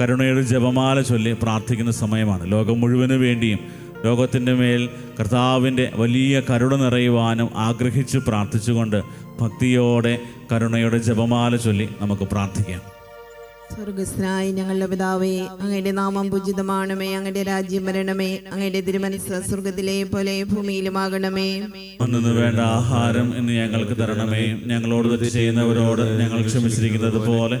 കരുണയുടെ ജപമാല ചൊല്ലി പ്രാർത്ഥിക്കുന്ന സമയമാണ്. ലോകം മുഴുവൻ വേണ്ടിയും ലോകത്തിന്റെ മേൽ കർത്താവിന്റെ വലിയ കരുണ നിറയുവാനും ആഗ്രഹിച്ച് പ്രാർത്ഥിച്ചുകൊണ്ട് ഭക്തിയോടെ കരുണയുടെ ജപമാല ചൊല്ലി നമുക്ക് പ്രാർത്ഥിക്കാം. സ്വർഗസ്നായ ഞങ്ങളുടെ പിതാവേ അങ്ങയുടെ നാമം പൂജിതമാണമേ അങ്ങയുടെ രാജ്യം വരണമേ അങ്ങയുടെ തിരുമനസ് സ്വർഗത്തിലെ പോലെ ഭൂമിയിലുമാകണമേ. അന്നു വേണ്ട ആഹാരം ഇന്ന് ഞങ്ങൾക്ക് തരണമേ. ഞങ്ങളോട് തെറ്റ് ചെയ്യുന്നവരോട് ഞങ്ങൾ ക്ഷമിച്ചിരിക്കുന്നത് പോലെ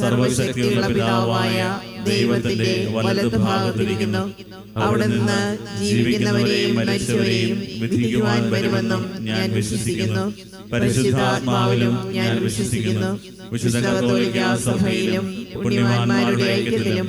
സർവശക്തിയുള്ള പിതാവായ ദൈവത്തിന്റെ വലതു ഭാഗത്തിരിക്കുന്നു. അവിടെ നിന്ന് ജീവിക്കുന്നവരെയും മരിച്ചവരെയും വിധിക്കുവാൻ വരുമെന്നും ഞാൻ വിശ്വസിക്കുന്നു. പരിശുദ്ധാത്മാവിലും ഞാൻ വിശ്വസിക്കുന്നു. വിശുദ്ധ കത്തോലിക്ക സഭയിലും പുണ്യവാന്മാരുടെ ഐക്യത്തിലും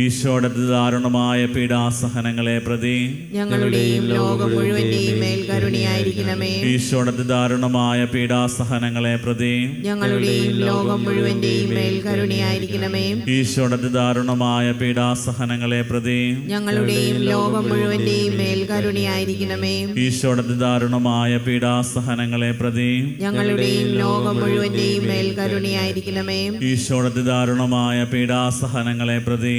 ഈശോയുടെ ദാരുണമായ പീഡാസഹനങ്ങളെ പ്രതി ഞങ്ങളുടെയും ലോകം മുഴുവന്റെയും മേൽ കരുണയായിരിക്കണമേ. ഈശോയുടെ ദാരുണമായ പീഡാസഹനങ്ങളെ പ്രതി ഞങ്ങളുടെയും ലോകം മുഴുവന്റെയും മേൽ കരുണയായിരിക്കണമേ. ഈശോയുടെ ദാരുണമായ പീഡാസഹനങ്ങളെ പ്രതി ഞങ്ങളുടെയും ലോകം മുഴുവന്റെയും മേൽ കരുണയായിരിക്കണമേ. ഈശോയുടെ ദാരുണമായ പീഡാസഹനങ്ങളെ പ്രതി ഞങ്ങളുടെയും ലോകം മുഴുവന്റെയും മേൽ കരുണയായിരിക്കണമേ. ഈശോയുടെ ദാരുണമായ പീഡാസഹനങ്ങളെ പ്രതി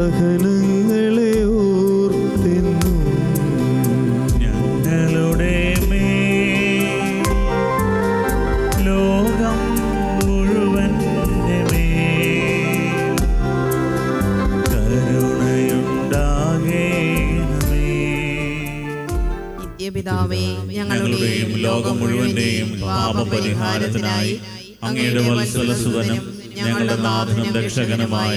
സഹനങ്ങളെ ഓർത്തെന്നു. ഞങ്ങളുടെ മേ ലോകം മുഴുവൻ മേ നിത്യപിതാവേ ഞങ്ങളുടെയും ലോകം മുഴുവന്റെയും പാപപരിഹാരത്തിനായി അങ്ങയുടെ വത്സല സുതനും ഞങ്ങളുടെ നാഥനും രക്ഷകനുമായ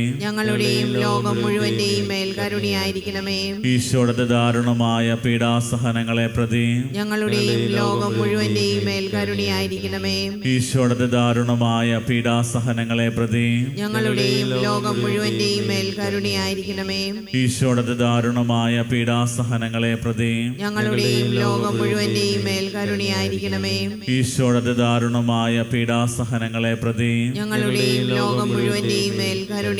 ഞങ്ങളുടെയും ലോകം മുഴുവന്റെയും മേൽ കരുണയായിരിക്കണമേ. ഈശോയുടെ ദാരുണമായ പീഡാസഹനങ്ങളെ പ്രതി ഞങ്ങളുടെയും ലോകം മുഴുവന്റെയും മേൽ കരുണയായിരിക്കണമേ. ഈശോയുടെ ദാരുണമായ പീഡാസഹനങ്ങളെ പ്രതി ഞങ്ങളുടെയും ലോകം മുഴുവന്റെയും മേൽ കരുണയായിരിക്കണമേ. ഈശോയുടെ ദാരുണമായ പീഡാസഹനങ്ങളെ പ്രതി ഞങ്ങളുടെയും ലോകം മുഴുവന്റെയും മേൽ കരുണയായിരിക്കണമേ. ഈശോയുടെ ദാരുണമായ പീഡാസഹനങ്ങളെ പ്രതി ഞങ്ങളുടെയും ലോകം മുഴുവന്റെയും മേൽ